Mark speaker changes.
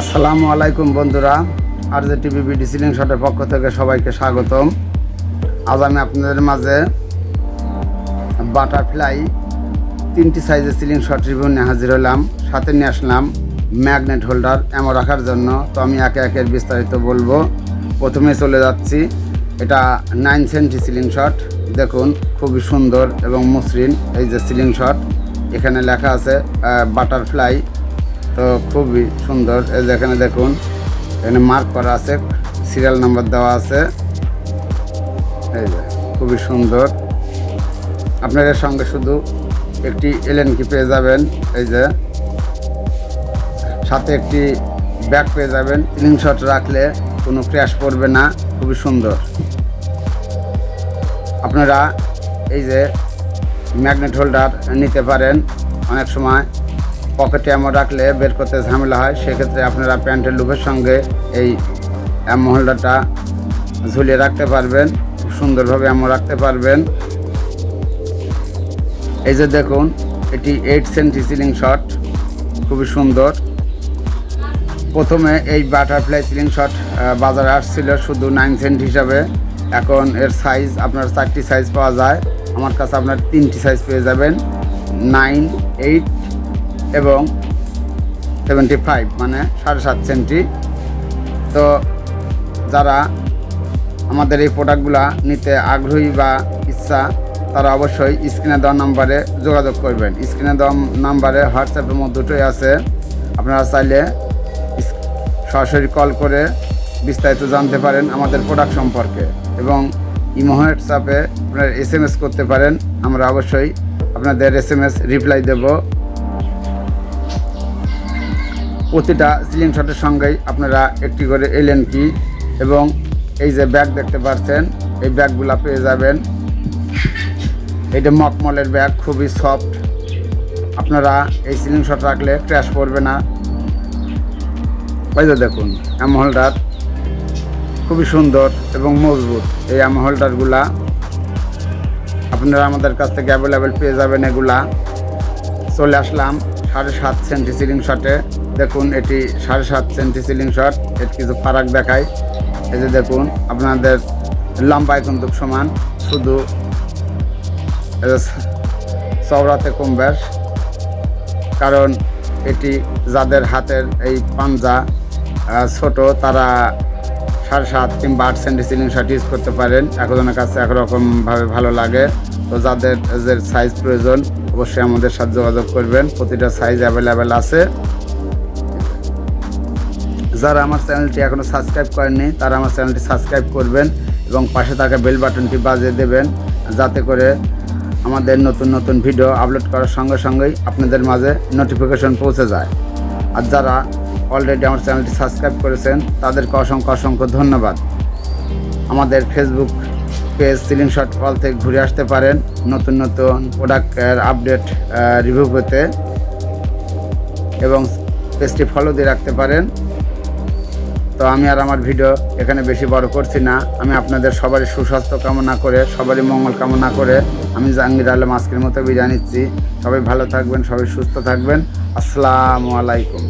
Speaker 1: আসসালামু আলাইকুম বন্ধুরা আর যে টিভি বিডি সিলিং শটের পক্ষ থেকে সবাইকে স্বাগতম। আজ আমি আপনাদের মাঝে বাটারফ্লাই তিনটি সাইজের সিলিং শট রিভিউ নিয়ে হাজির হলাম, সাথে নিয়ে আসলাম ম্যাগনেট হোল্ডার এমন রাখার জন্য। তো আমি একে একে বিস্তারিত বলব। প্রথমে চলে যাচ্ছি, এটা নাইন সেন্টি সিলিং শট। দেখুন, খুবই সুন্দর এবং মসৃণ এই যে সিলিং শট। এখানে লেখা আছে বাটারফ্লাই তো খুবই সুন্দর। এই যে এখানে দেখুন, এখানে মার্ক করা আছে সিরিয়াল নাম্বার দেওয়া আছে। এই যে, খুবই সুন্দর। আপনার সঙ্গে শুধু একটি এলএন কি পেয়ে যাবেন, এই যে। সাথে একটি ব্যাগ পেয়ে যাবেন শট রাখলে কোনো ক্র্যাশ পড়বে না, খুবই সুন্দর। আপনারা এই যে ম্যাগনেট হোল্ডার নিতে পারেন, অনেক সময় পকেটে এমন রাখলে বের করতে ঝামেলা হয়, সেক্ষেত্রে আপনারা প্যান্টের লুপের সঙ্গে এই অ্যামো ঝুলিয়ে রাখতে পারবেন, খুব সুন্দরভাবে এমন রাখতে পারবেন। এই যে দেখুন, এটি এইট সেন্টি সিলিং শট খুবই সুন্দর। প্রথমে এই বাটারফ্লাই সিলিং শট বাজারে আসছিল শুধু নাইন সেন্ট হিসাবে। এখন এর সাইজ আপনার চারটি সাইজ পাওয়া যায়। আমার কাছে আপনার তিনটি সাইজ পেয়ে যাবেন। নাইন এইট এবং সেভেন্টি ফাইভ মানে সাড়ে সাত সেন্টি। তো যারা আমাদের এই প্রোডাক্টগুলো নিতে আগ্রহী বা ইচ্ছা, তারা অবশ্যই স্ক্রিনে দেওয়া নাম্বারে যোগাযোগ করবেন। স্ক্রিনে দেওয়া নাম্বারে হোয়াটসঅ্যাপের মধ্যে দুটোই আছে। আপনারা চাইলে সরাসরি কল করে বিস্তারিত জানতে পারেন আমাদের প্রোডাক্ট সম্পর্কে। এবং ইমো হোয়াটসঅ্যাপে আপনারা এস করতে পারেন। আমরা অবশ্যই আপনাদের এস এম এস রিপ্লাই দেবো। প্রতিটা সিলিং শটের সঙ্গেই আপনারা একটি করে এলেন কি? এবং এই যে ব্যাগ দেখতে পাচ্ছেন, এই ব্যাগগুলো পেয়ে যাবেন। এটা মকমলের ব্যাগ, খুবই সফট। আপনারা এই সিলিং শট রাখলে ক্র্যাশ পড়বে না। ওই যে দেখুন অ্যাম হোল্ডার খুবই সুন্দর এবং মজবুত এই অ্যাম হোল্ডারগুলা আপনারা আমাদের কাছ থেকে অ্যাভেলেবেল পেয়ে যাবেন এগুলা। চলে আসলাম সাড়ে সাত সেন্টি সিলিং শটে। দেখুন, এটি সাড়ে সাত সেন্টি সিলিং শট এর কিছু ফারাক দেখায়। এই যে দেখুন, আপনাদের লম্বায় কিন্তু সমান, শুধু চওড়াতে কম ব্যাস, কারণ এটি যাদের হাতের এই পাঞ্জা ছোট, তারা সাড়ে সাত কিংবা আট সেন্টি সিলিং শার্ট ইউজ করতে পারেন। একজনের কাছে একরকমভাবে ভালো লাগে। তো যাদের যে সাইজ প্রয়োজন, অবশ্যই আমাদের সাথে যোগাযোগ করবেন। প্রতিটা সাইজ অ্যাভেলেবেল আছে। যারা আমার চ্যানেলটি এখনও সাবস্ক্রাইব করেননি, তারা আমার চ্যানেলটি সাবস্ক্রাইব করবেন এবং পাশে থাকা বেল বাটনটি বাজিয়ে দেবেন যাতে করে আমাদের নতুন নতুন ভিডিও আপলোড করার সঙ্গে সঙ্গেই আপনাদের মাঝে নোটিফিকেশন পৌঁছে যায়। আর যারা অলরেডি আমার চ্যানেলটি সাবস্ক্রাইব করেছেন, তাদেরকে অসংখ্য অসংখ্য ধন্যবাদ। আমাদের ফেসবুক পেজ সিলিং শট কল থেকে ঘুরে আসতে পারেন। নতুন নতুন প্রোডাক্টের আপডেট রিভিউ পেতে এবং পেজটি ফলো দিয়ে রাখতে পারেন। তো আমি আর আমার ভিডিও এখানে বেশি বড় করছি না। আমি আপনাদের সবারই সুস্বাস্থ্য কামনা করে, সবারই মঙ্গল কামনা করে আমি জাহাঙ্গীর আলম আজকের মতো বিদায় নিচ্ছি। সবাই ভালো থাকবেন, সবাই সুস্থ থাকবেন। আসসালামু আলাইকুম।